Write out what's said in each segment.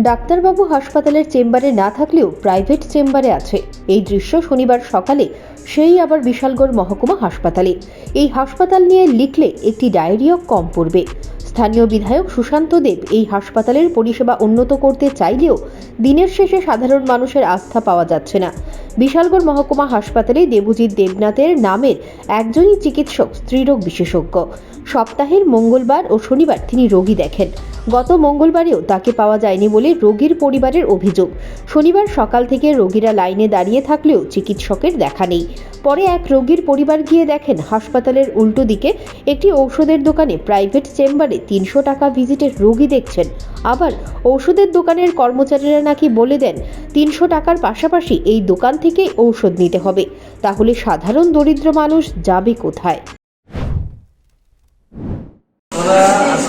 ডাক্তারবাবু হাসপাতালের চেম্বারে না থাকলেও প্রাইভেট চেম্বারে আছে। এই দৃশ্য শনিবার সকালে সেই আবার বিশালগড় মহকুমা হাসপাতালে। এই হাসপাতাল নিয়ে লিখলে একটি ডায়েরিও কম পড়বে। স্থানীয় বিধায়ক সুশান্ত দেব এই হাসপাতালের পরিষেবা উন্নত করতে চাইলেও দিনের শেষে সাধারণ মানুষের আস্থা পাওয়া যাচ্ছে না। বিশালগড় মহকুমা হাসপাতালে দেবজিৎ দেবনাথের নামের একজনই চিকিৎসক স্ত্রীরোগ বিশেষজ্ঞ। সপ্তাহের মঙ্গলবার ও শনিবার তিনি রোগী দেখেন। গত মঙ্গলবারেও তাকে পাওয়া যায়নি বলে রোগীর পরিবারের অভিযোগ। শনিবার সকাল থেকে রোগীরা লাইনে দাঁড়িয়ে থাকলেও চিকিৎসকের দেখা নেই। পরে এক রোগীর পরিবার গিয়ে দেখেন, হাসপাতালের উল্টো দিকে একটি ঔষধের দোকানে প্রাইভেট চেম্বারে তিনশো টাকা ভিজিটের রোগী দেখছেন। আবার ঔষধের দোকানের কর্মচারীরা নাকি বলে দেন, তিনশো টাকার পাশাপাশি এই দোকান থেকেই ঔষধ নিতে হবে। তাহলে সাধারণ দরিদ্র মানুষ যাবে কোথায়?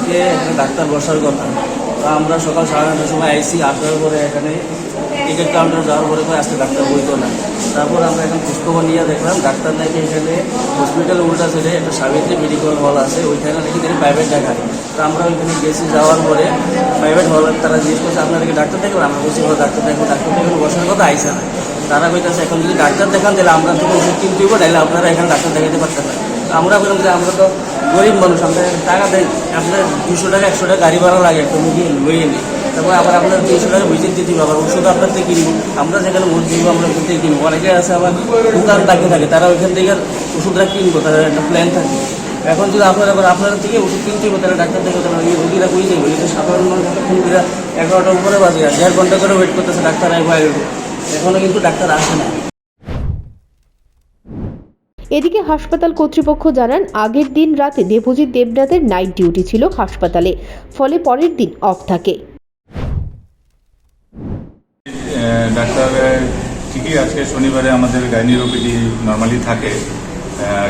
আজকে এখানে ডাক্তার বসার কথা। তা আমরা সকাল সাড়ে নটার সময় আইসি আসার পরে এখানে টিকিট কাউন্টার যাওয়ার পরে করে আজকে ডাক্তার বইতো না। তারপর আমরা এখন খোঁজখবর নিয়ে দেখলাম ডাক্তার নাকি এখানে হসপিটাল উল্টা সাইডে একটা সাবিত্রী মেডিকেল হল আছে ওইখানে নাকি তিনি প্রাইভেট দেখায়। তো আমরা ওইখানে গেছি যাওয়ার পরে প্রাইভেট হল তারা জিজ্ঞেস করছে আপনারা কি ডাক্তার দেখবেন? আমরা বলছি "হ্যাঁ, ডাক্তার দেখব। ডাক্তার দেখবেন বসার কথা আইসা না। তারা কইতেছে এখন যদি ডাক্তার দেখান তাহলে আমরা তো ওষুধ কিনতে হইব তাহলে আপনারা এখানে ডাক্তার দেখাতে পারতেন না। আমরা বললাম যে আমরা তো গরিব মানুষ, আমরা টাকা দেয় আপনার দুশো টাকা, একশো টাকা গাড়ি ভাড়া লাগে একটা মুখে লইয়ে নিই। তারপর আবার আপনার তিনশো টাকা বুঝে দিতে আবার ওষুধ আপনার থেকে কিনবো আমরা যেখানে ওষুধ দিব, আমরা ওখান থেকে কিনবো। অনেকে আছে আবার দোকান তাকে থাকে, তারা ওইখান থেকে ওষুধটা কিনবো, তাদের একটা প্ল্যান থাকে। এখন যদি আপনার আবার আপনার থেকে ওষুধ কিনতে হবে, তাহলে ডাক্তার দেখে তাহলে এই রোগীরা কই যাবে যে সাধারণ মানুষ করে এগারোটার উপরে বাজে, আর দেড় ঘণ্টা করে ওয়েট করতেছে, ডাক্তার আইবো আইবো এখনও কিন্তু ডাক্তার আসে না। এদিকে হাসপাতাল কর্তৃপক্ষ জানান, আগের দিন রাতে দেবজিৎ দেবনাথের নাইট ডিউটি ছিল হাসপাতালে, ফলে পরের দিন অফ থাকে। ডাক্তার ঠিকই আজকে শনিবারে আমাদের গাইনির ওপিডি নর্মালি থাকে।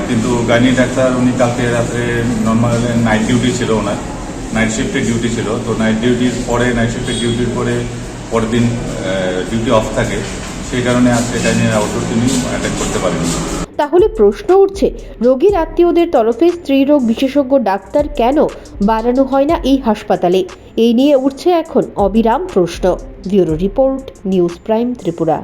কিন্তু গাইনি ডাক্তার, উনি কালকে রাত্রে নর্মাল নাইট ডিউটি ছিল ওনার নাইট শিফটের ডিউটি ছিল। তো নাইট ডিউটির পরে নাইট শিফটের ডিউটির পরে পরের দিন ডিউটি অফ থাকে। সেই কারণে আজকে তিনি অ্যাটেন্ড করতে তাহলে প্রশ্ন উঠছে, রোগীর আত্মীয়দের তরফে স্ত্রীরোগ বিশেষজ্ঞ ডাক্তার কেন বাড়ানো হয় না এই হাসপাতালে? এই নিয়ে উঠছে এখন অবিরাম প্রশ্ন। Bureau report, news prime Tripura.